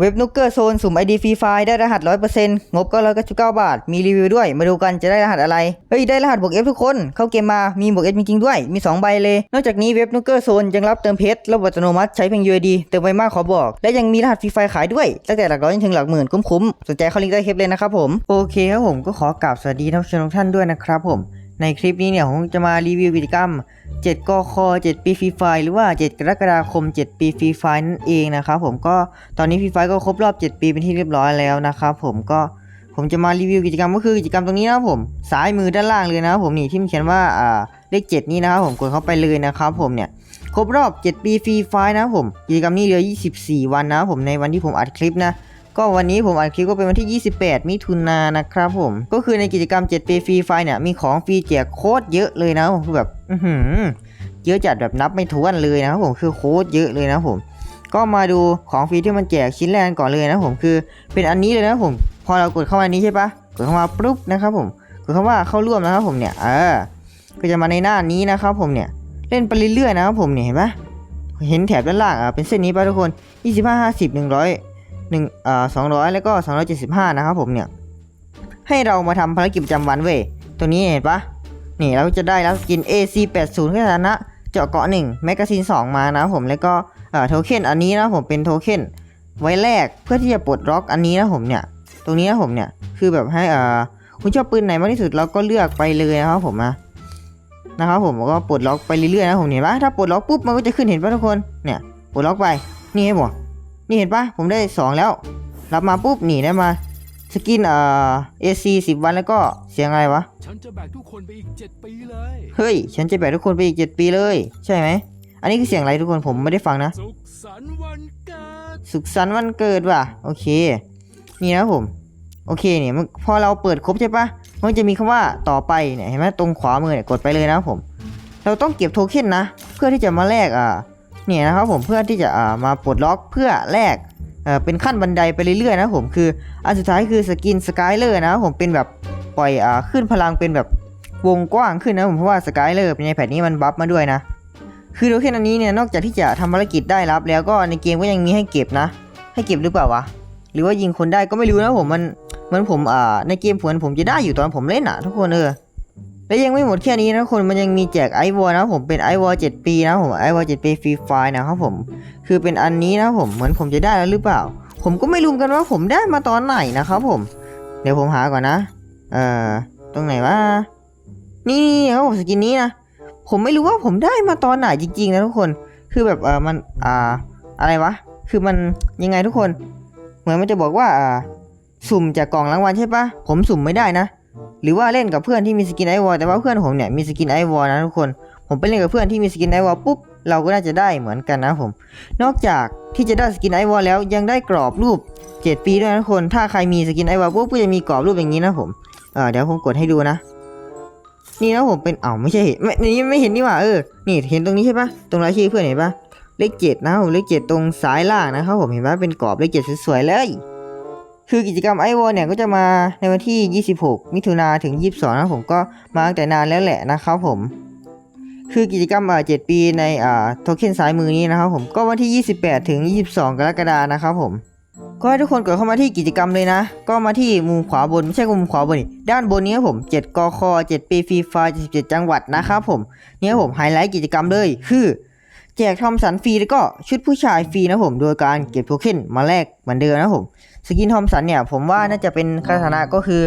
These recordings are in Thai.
เว็บนุกเกอร์โซนสุ่ม ID ฟรีไฟล์ได้รหัส 100%งบก็199 บาท มีรีวิวด้วย มาดูกันจะได้รหัสอะไร เฮ้ย ได้รหัสบวก F ทุกคน เข้าเกมมา มีบวก F จริงๆด้วย มี 2 ใบเลย นอกจากนี้เว็บนุกเกอร์โซนยังรับเติมเพชรระบบอัตโนมัติใช้เพียง UID เติมไวมากขอบอก และยังมีรหัสฟรีไฟล์ขายด้วย ตั้งแต่หลักร้อยจนถึงหลักหมื่นคุ้มๆ สนใจเข้าลิงก์ใต้คลิปเลยนะครับผม โอเคครับผมก็ขอกราบสวัสดีท่านผู้ชมทุกท่านด้วยนะครับผม ในคลิปนี้เนี่ยผมจะมารีวิวกิจกรรม 7กค7ปีฟรีไฟหรือว่า 7 กรกฎาคม 7 ปีฟรีไฟนั่นเองนะครับผมก็ตอนนี้ฟรีไฟก็ครบรอบ 7 ปีเป็นที่เรียบร้อยแล้วนะครับผมก็ผมจะมารีวิวกิจกรรมก็คือกิจกรรมตรงนี้นะครับผมซ้ายมือด้านล่างเลยนะครับผมนี่ที่มันเขียนว่าอ่าเลข 7 นี้นะครับผมกดเข้าไปเลยนะครับผมเนี่ยครบรอบ 7 ปีฟรีไฟนะครับผมกิจกรรมนี้เหลือ 24 วันนะครับผมในวันที่ผมอัดคลิปนะ ก็วันนี้ผมอัดคลิปก็เป็นวันที่ 28 มิถุนายนนะครับผม ก็คือในกิจกรรม 7 ปีฟรีไฟเนี่ย มีของฟรีแจกโคตรเยอะเลยนะผมคือแบบอือเยอะจัดแบบนับไม่ถ้วนเลยนะครับผมคือโคตรเยอะเลยนะผม ก็มาดูของฟรีที่มันแจกชิ้นแรกก่อนเลยนะผมคือเป็นอันนี้เลยนะผม พอเรากดเข้ามาอันนี้ใช่ปะกดเข้ามาปุ๊บนะครับผมกดเข้าว่าเข้าร่วมนะครับผมเนี่ยเออก็จะมาในหน้านี้นะครับผมเนี่ยเล่นไปเรื่อยๆนะครับผมเนี่ยเห็นปะเห็นแถบด้านล่างอะเป็นเส้นนี้ป่ะทุกคน 25 50 100 หนึ่งอ่าสองร้อยแล้วก็สองร้อยเจ็ดสิบห้านะครับผมเนี่ย ให้เรามาทำภารกิจประจำวันเว้ย ตัวนี้เห็นปะนี่เราจะได้แล้วกิน AC 8 0 ขึ้นฐานะ เจาะเกาะ1แมกกาซีน2 มานะครับผมแล้วก็เอ่อโทเค็นอันนี้นะผมเป็นโทเค็นไว้แลกเพื่อที่จะปลดล็อกอันนี้นะผมเนี่ย ตรงนี้นะผมเนี่ย คือแบบให้อ่าคุณชอบปืนไหนมากที่สุดเราก็เลือกไปเลยนะครับผมนะนะครับผมก็ปลดล็อกไปเรื่อยๆนะผมเห็นปะถ้าปลดล็อกปุ๊บมันก็จะขึ้นเห็นปะทุกคนเนี่ยปลดล็อกไปนี่ให้ผม นี่เห็นปะผมได้ 2 แล้ว รับมาปุ๊บหนีได้มา สกินเอ่อเอซีสิบวันแล้วก็เสียงอะไรวะ ฉันจะแบกทุกคนไปอีก 7 ปีเลย เฮ้ย ฉันจะแบกทุกคนไปอีก 7 ปีเลย ใช่ไหม อันนี้คือเสียงอะไรทุกคนผมไม่ได้ฟังนะ สุขสันต์วันเกิด สุขสันต์วันเกิดว่ะ โอเค นี่นะผม โอเคเนี่ยมันพอเราเปิดครบใช่ปะมันจะมีคำว่าต่อไปเนี่ยเห็นไหมตรงขวามือเนี่ยกดไปเลยนะครับผม เราต้องเก็บโทเค็นนะ เพื่อที่จะมาแลกอ่า เนี่ยนะครับผมเพื่อที่จะมาปลดล็อกเพื่อแลกเป็นขั้นบันไดไปเรื่อยๆนะผมคืออันสุดท้ายคือสกินสกายเลอร์นะผมเป็นแบบปล่อยอขึ้นพลังเป็นแบบวงกว้างขึ้นนะผมเพราะว่าสกายเลอร์ในแพทนี้มันบัฟมาด้วยนะ คือโทเค็นอันนี้เนี่ยนอกจากที่จะทำภารกิจได้รับ แล้วก็ในเกมก็ยังมีให้เก็บนะ ให้เก็บหรือเปล่าวะหรือว่ายิงคนได้ก็ไม่รู้นะผมมันมือนผมอ่าในเกมผวนผมจะได้อยู่ตอนผมเล่นอะ ทุกคนเออ และยังไม่หมดแค่นี้นะคนมันยังมีแจกไอวอลนะผมเป็นไอวอลเจ็ดปีนะผมไอวอลเจ็ดปีฟรีไฟนะครับผม คือเป็นอันนี้นะผมเหมือนผมจะได้แล้วหรือเปล่า ผมก็ไม่รู้กันว่าผมได้มาตอนไหนนะครับผม เดี๋ยวผมหาก่อนนะ เอ่อตรงไหนวะนี่นี่ครับผมสกินนี้นะผมไม่รู้ว่าผมได้มาตอนไหนจริงๆนะทุกคน คือแบบเออมันอ่าอะไรวะ คือมันยังไงทุกคน เหมือนมันจะบอกว่าอ่าสุ่มจากกล่องรางวัลใช่ปะผมสุ่มไม่ได้นะ หรือว่าเล่นกับเพื่อนที่มีสกินไอวอลแต่ว่าเพื่อนผมเนี่ยมีสกินไอวอลนะทุกคน ผมไปเล่นกับเพื่อนที่มีสกินไอวอลปุ๊บเราก็น่าจะได้เหมือนกันนะผม นอกจากที่จะได้สกินไอวอลแล้วยังได้กรอบรูป 7 ปีด้วยนะทุกคน ถ้าใครมีสกินไอวอลปุ๊บก็จะมีกรอบรูปอย่างนี้นะผมเเดี๋ยวผมกดให้ดูนะ นี่นะผมเป็นเอ้าไม่ใช่ไม่นี่ไม่เห็นนี่หว่าเออนี่เห็นตรงนี้ใช่ปะตรงรายชื่อเพื่อนเห็นปะเลขเจ็ดนะผมเลขเจ็ดตรงซ้ายล่างนะครับผมเห็นปะเป็นกรอบเลขเจ็ดสวยๆเลย คือกิจกรรมไอวอลเนี่ยก็จะมาในวันที่ 26 มิถุนาถึง 22นะผมก็มาตั้งแต่นานแล้วแหละนะครับผม คือกิจกรรมอ่า7ปีในโทเค็นซ้ายมือนี้นะครับผมก็วันที่ 28 ถึง 22 กรกฎานะครับผมก็ให้ทุกคนกดเข้ามาที่กิจกรรมเลยนะ ก็มาที่มุมขวาบนไม่ใช่มุมขวาบนด้านบนนี้ครับผม 7กค7ปีฟรีไฟล์77 จังหวัดนะครับผมเนี่ยครับผมไฮไลท์กิจกรรมเลยคือแจกทอมสันฟรีแล้วก็ชุดผู้ชายฟรีนะผม โดยการเก็บโทเค็นมาแลกเหมือนเดิมนะผม สกินทอมสันเนี่ยผมว่าน่าจะเป็นคาถานะก็คือ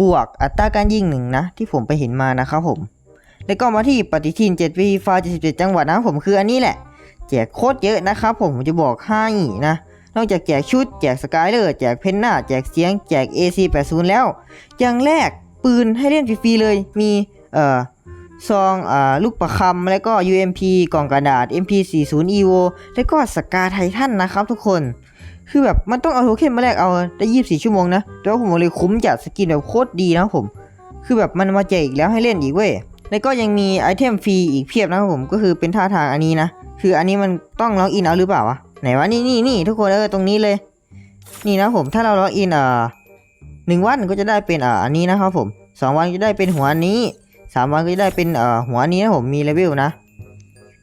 บวกอัตราการยิงหนึ่งนะ ที่ผมไปเห็นมานะครับผม แล้วก็มาที่ปฏิทิน7ปีฟา77 จังหวัดนะครับผมคืออันนี้แหละ แจกโคตรเยอะนะครับผมผมจะบอกให้นะนอกจากแจกชุด แจกสกายเลอร์แจกเพนหน้าแจกเสียง แจก AC80 แล้วยังแลกปืนให้เล่นฟรีๆเลยมีเอ่อซองอ่าลูกประคำแล้วก็ UMP กล่องกระดาษ MP40 EVO แล้วก็สกาไททันนะครับทุกคน คือแบบมันต้องเอาโทเค็นมาแลกเอาได้24ชั่วโมงนะแต่ว่าผมบอกเลยคุ้มจัดสกินแบบโคตรดีนะครับผม คือแบบมันมาแจกอีกแล้วให้เล่นอีกเว้ยแล้วก็ยังมีไอเทมฟรีอีกเพียบนะครับผมก็คือเป็นท่าทางอันนี้นะคืออันนี้มันต้องล็อกอินเอาหรือเปล่าวะไหนวะนี่นี่นี่ทุกคนเออตรงนี้เลย นี่นะผมถ้าเราล็อกอินเอ่อหนึ่งวันก็จะได้เป็นเอ่ออันนี้นะครับผมสองวันก็จะได้เป็นหัวอันนี้สามวันก็จะได้เป็นเอ่อหัวอันนี้นะผมมีเลเวลนะ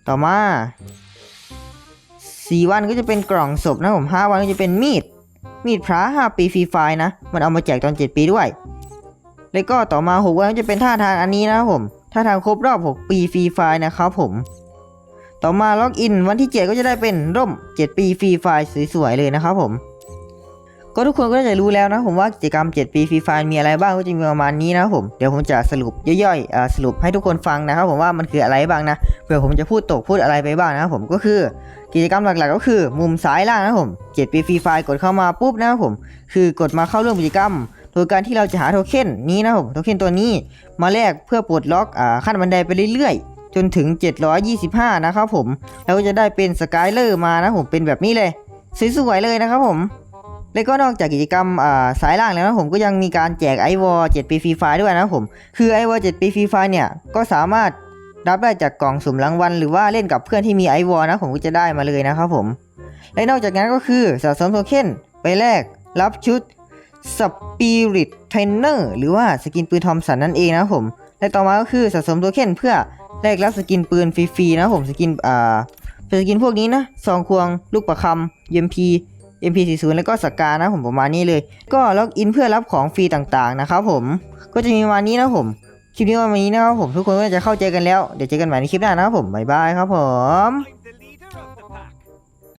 ต่อมา สี่วันก็จะเป็นกล่องศพนะผมห้าวันก็จะเป็นมีด มีดพระ 5 ปีฟรีไฟนะ มันเอามาแจกตอน 7 ปีด้วย แล้วก็ต่อมา 6 วันก็จะเป็นท่าทางอันนี้นะครับผม ท่าทางครบรอบ 6 ปีฟรีไฟนะครับผม ต่อมาล็อกอินวันที่ 7 ก็จะได้เป็นร่ม 7 ปีฟรีไฟสวยๆเลยนะครับผม ก็ทุกคนก็จะรู้แล้วนะผมว่ากิจกรรม 7 ปีฟรีไฟล์มีอะไรบ้างก็จะมีประมาณนี้นะผมเดี๋ยวผมจะสรุปย่อยๆสรุปให้ทุกคนฟังนะครับผมว่ามันคืออะไรบ้างนะเผื่อผมจะพูดตกพูดอะไรไปบ้างนะครับผมก็คือกิจกรรมหลักๆ ก็คือ มุมซ้ายล่างนะครับผม 7 ปีฟรีไฟล์กดเข้ามาปุ๊บนะครับผม คือกดมาเข้าร่วมกิจกรรมโดยการที่เราจะหาโทเค็นนี้นะครับผมโทเค็นตัวนี้มาแลกเพื่อปลดล็อกอขั้นบันไดไปเรื่อยๆ จนถึง 725 นะครับผมแล้วก็จะได้เป็นสกายเลอร์มานะผมเป็นแบบนี้เลยสวยๆเลยนะครับผม แล้วก็นอกจากกิจกรรมสายล่างแล้วนะผมก็ยังมีการแจกไอวอล7ปีฟรีไฟด้วยนะผม คือไอวอล7ปีฟรีไฟเนี่ยก็สามารถรับได้จากกล่องสุ่มรางวัล หรือว่าเล่นกับเพื่อนที่มีไอวอลนะผมก็จะได้มาเลยนะครับผม และนอกจากนั้นก็คือสะสมโทเค็นไปแลกรับชุด Spirit Trainer หรือว่าสกินปืนทอมสันนั่นเองนะผม และต่อมาก็คือสะสมโทเค็นเพื่อแลกรับสกินปืนฟรีๆนะผมสกินอ่าสกินพวกนี้นะซองควงลูกประคำ MP MP40 แล้วก็สกานะผมประมาณนี้เลย ก็ล็อกอินเพื่อรับของฟรีต่างๆนะครับผมก็จะมีประมาณนี้นะผมคลิปนี้วันนี้นะครับผมทุกคนก็จะเข้าใจกันแล้ว เดี๋ยวเจอกันใหม่ในคลิปหน้านะครับผมบ๊ายบายครับผม